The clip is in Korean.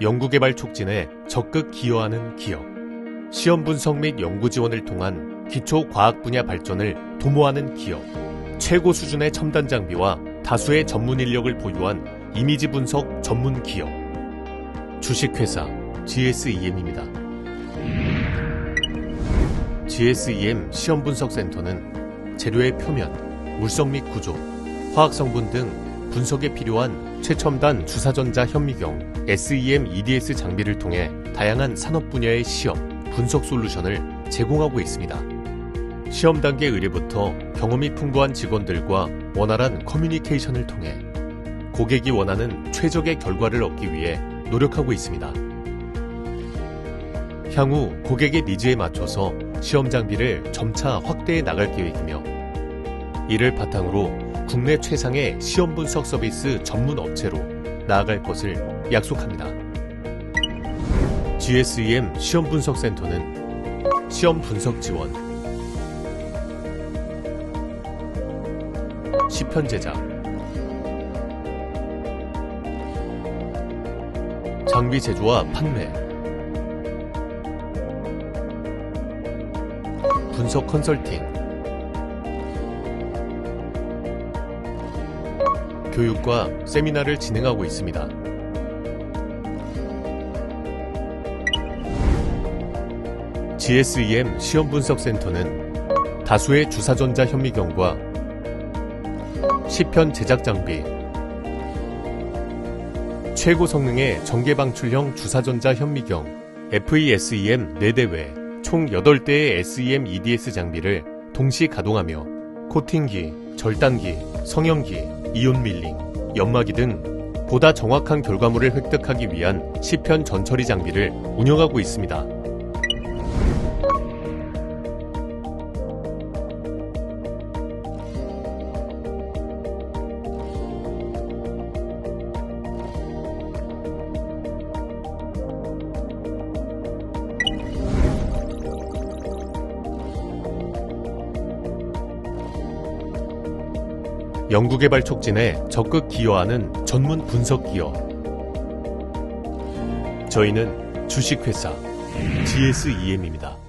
연구개발 촉진에 적극 기여하는 기업. 시험 분석 및 연구 지원을 통한 기초 과학 분야 발전을 도모하는 기업. 최고 수준의 첨단 장비와 다수의 전문 인력을 보유한 이미지 분석 전문 기업. 주식회사 GSEM입니다. GSEM 시험 분석 센터는 재료의 표면, 물성 및 구조, 화학 성분 등 분석에 필요한 최첨단 주사전자 현미경 SEM EDS 장비를 통해 다양한 산업 분야의 시험, 분석 솔루션을 제공하고 있습니다. 시험 단계 의뢰부터 경험이 풍부한 직원들과 원활한 커뮤니케이션을 통해 고객이 원하는 최적의 결과를 얻기 위해 노력하고 있습니다. 향후 고객의 니즈에 맞춰서 시험 장비를 점차 확대해 나갈 계획이며 이를 바탕으로 국내 최상의 시험 분석 서비스 전문 업체로 나아갈 것을 약속합니다. GSEM 시험 분석 센터는 시험 분석 지원, 시편 제작, 장비 제조와 판매, 분석 컨설팅, 교육과 세미나를 진행하고 있습니다. GSEM 시험 분석 센터는 다수의 주사전자 현미경과 시편 제작 장비, 최고 성능의 전개 방출형 주사전자 현미경 FESEM 4대 외총 8대의 SEM EDS 장비를 동시 가동하며 코팅기, 절단기, 성형기, 이온 밀링, 연마기 등 보다 정확한 결과물을 획득하기 위한 시편 전처리 장비를 운영하고 있습니다. 연구개발 촉진에 적극 기여하는 전문 분석 기업. 저희는 주식회사 GSEM입니다.